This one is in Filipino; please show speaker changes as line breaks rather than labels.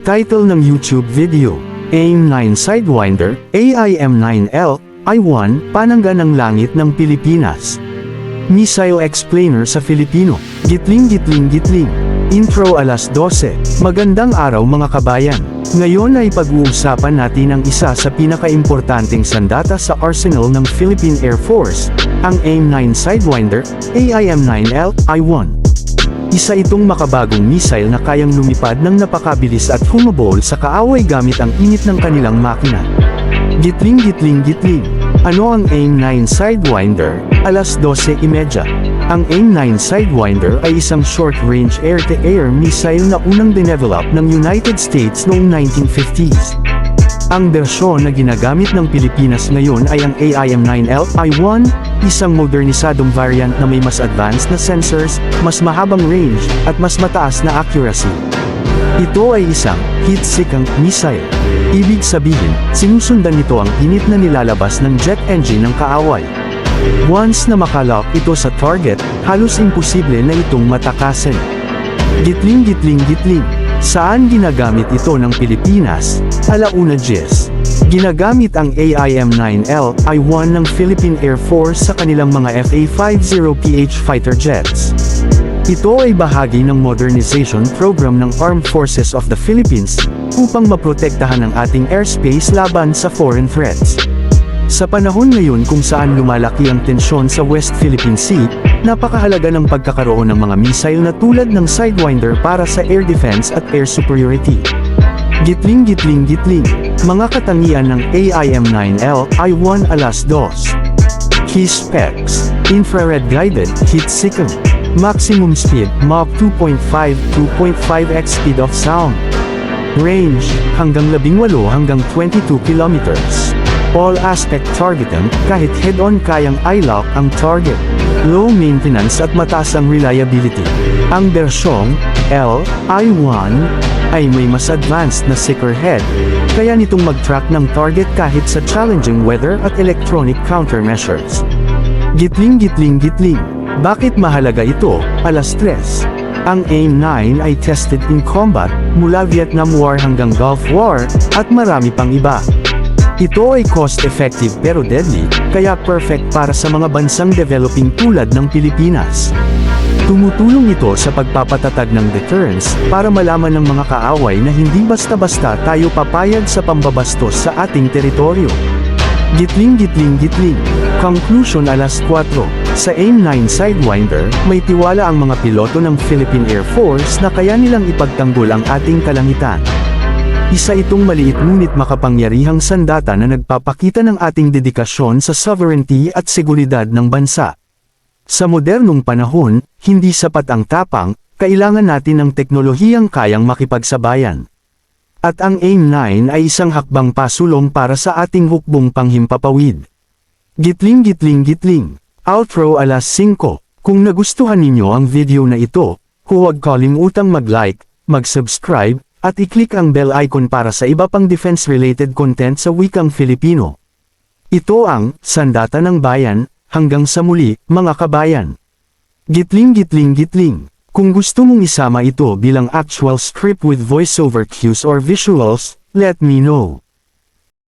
Title ng YouTube video, AIM-9 Sidewinder, AIM-9L, I-1, Panangga ng Langit ng Pilipinas. Missile Explainer sa Filipino, Gitling Gitling Gitling. Intro alas 12. Magandang araw mga kabayan. Ngayon ay pag-uusapan natin ang isa sa pinakaimportanteng sandata sa arsenal ng Philippine Air Force, ang AIM-9 Sidewinder, AIM-9L, I-1. Isa itong makabagong missile na kayang lumipad ng napakabilis at humabol sa kaaway gamit ang init ng kanilang makina. Gitling gitling gitling. Ano ang AIM-9 Sidewinder? Alas 12.30. Ang AIM-9 Sidewinder ay isang short-range air-to-air missile na unang dinevelop ng United States noong 1950s. Ang bersyon na ginagamit ng Pilipinas ngayon ay ang AIM-9L I-1, isang modernisadong variant na may mas advanced na sensors, mas mahabang range, at mas mataas na accuracy. Ito ay isang heat-seekang missile. Ibig sabihin, sinusundan nito ang init na nilalabas ng jet engine ng kaaway. Once na makalock ito sa target, halos imposible na itong matakasin. Gitling gitling gitling. Saan ginagamit ito ng Pilipinas? Alauna Jis. Ginagamit ang AIM-9L I-1 ng Philippine Air Force sa kanilang mga FA-50PH fighter jets. Ito ay bahagi ng modernization program ng Armed Forces of the Philippines upang maprotektahan ang ating airspace laban sa foreign threats. Sa panahon ngayon kung saan lumalaki ang tensyon sa West Philippine Sea, napakahalaga ng pagkakaroon ng mga missile na tulad ng Sidewinder para sa air defense at air superiority. Gitling gitling gitling, mga katangian ng AIM-9L I-1 alas 2. Key specs, infrared guided, heat seeking, maximum speed, Mach 2.5, 2.5x speed of sound. Range, hanggang 18 hanggang 22 kilometers. All aspect targeting, kahit head-on kayang i-lock ang target. Low maintenance at mataas ang reliability. Ang bersyong L, I-1, ay may mas advanced na seeker head, kaya nitong mag-track ng target kahit sa challenging weather at electronic countermeasures. Gitling gitling gitling. Bakit mahalaga ito? Alas 3. Ang AIM-9 ay tested in combat, mula Vietnam War hanggang Gulf War, at marami pang iba. Ito ay cost-effective pero deadly, kaya perfect para sa mga bansang developing tulad ng Pilipinas. Tumutulong ito sa pagpapatatag ng deterrence para malaman ng mga kaaway na hindi basta-basta tayo papayag sa pambabastos sa ating teritoryo. Gitling gitling gitling. Conclusion alas 4. Sa AIM-9 Sidewinder, may tiwala ang mga piloto ng Philippine Air Force na kaya nilang ipagtanggol ang ating kalangitan. Isa itong maliit ngunit makapangyarihang sandata na nagpapakita ng ating dedikasyon sa sovereignty at seguridad ng bansa. Sa modernong panahon, hindi sapat ang tapang, kailangan natin ng teknolohiyang kayang makipagsabayan. At ang AIM-9 ay isang hakbang pasulong para sa ating hukbong panghimpapawid. Gitling gitling gitling. Outro alas 5. Kung nagustuhan ninyo ang video na ito, huwag kalimutang mag-like, mag-subscribe, at i-click ang bell icon para sa iba pang defense-related content sa wikang Filipino. Ito ang Sandata ng Bayan, hanggang sa muli, mga kabayan. Gitling gitling gitling. Kung gusto mong isama ito bilang actual script with voiceover cues or visuals, let me know.